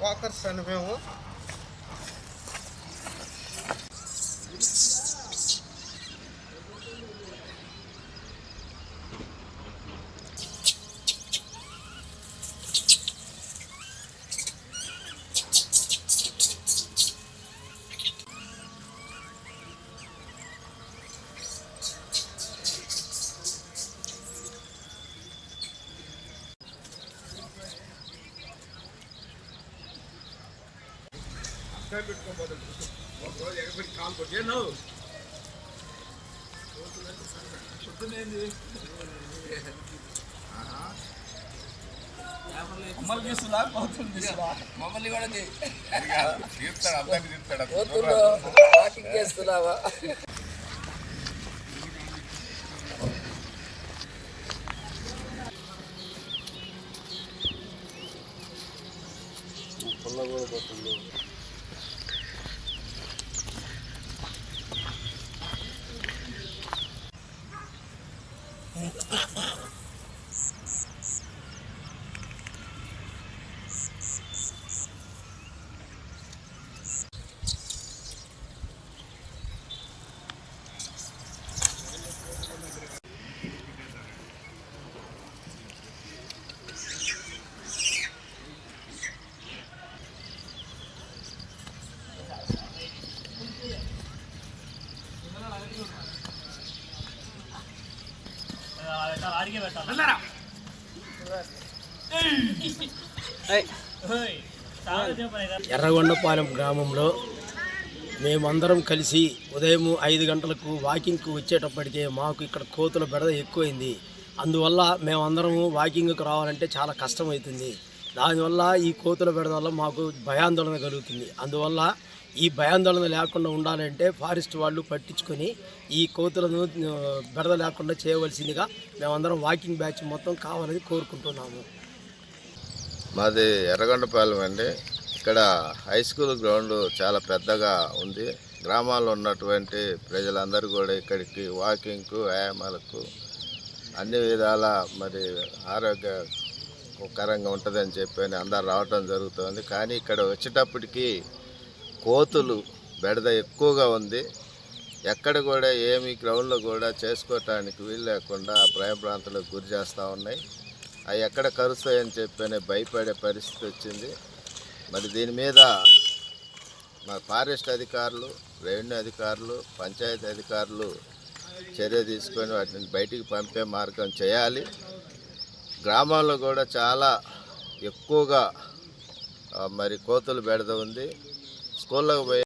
पाकरसन में हूँ। Peace. Audio jungle. Walkers అని మేము మమ్మల్ని కూడా తీ- తీస్తాడు అందరినీ తీస్తాడు. పోతుండ్రు, వాకింగ్ చేస్తున్నావా? ఎర్రగొండపాలెం గ్రామంలో మేమందరం కలిసి ఉదయం ఐదు గంటలకు వాకింగ్కు వచ్చేటప్పటికే మాకు ఇక్కడ కోతుల బెడద ఎక్కువైంది. అందువల్ల మేమందరము వాకింగ్కి రావాలంటే చాలా కష్టమవుతుంది. దానివల్ల ఈ కోతుల బెడద వల్ల మాకు భయాందోళన కలుగుతుంది. అందువల్ల ఈ భయాందోళన లేకుండా ఉండాలంటే ఫారెస్ట్ వాళ్ళు పట్టించుకొని ఈ కోతులను బెడద లేకుండా చేయవలసిందిగా మేమందరం వాకింగ్ బ్యాచ్ మొత్తం కావాలని కోరుకుంటున్నాము. మాది ఎర్రగొండపాలెం అండి. ఇక్కడ హై స్కూల్ గ్రౌండ్ చాలా పెద్దగా ఉంది. గ్రామాల్లో ఉన్నటువంటి ప్రజలందరూ కూడా ఇక్కడికి వాకింగ్కు వ్యాయామాలకు అన్ని విధాల మరి ఆరోగ్య ఆరోగ్యకరంగా ఉంటుందని చెప్పి అందరు రావటం జరుగుతుంది. కానీ ఇక్కడ వచ్చేటప్పటికి కోతులు బెడద ఎక్కువగా ఉంది. ఎక్కడ కూడా ఏమి గ్రౌండ్లో కూడా చేసుకోవటానికి వీలు లేకుండా ప్రాంతాలకు గురి చేస్తూ ఉన్నాయి. అవి ఎక్కడ కరుస్తాయని చెప్పి భయపడే పరిస్థితి వచ్చింది. మరి దీని మీద మా ఫారెస్ట్ అధికారులు రెవెన్యూ అధికారులు పంచాయతీ అధికారులు చర్య తీసుకొని వాటిని బయటికి పంపే మార్గం చేయాలి. గ్రామాల్లో కూడా చాలా ఎక్కువగా మరి కోతులు బెడద ఉంది. స్కూళ్ళకు పోయి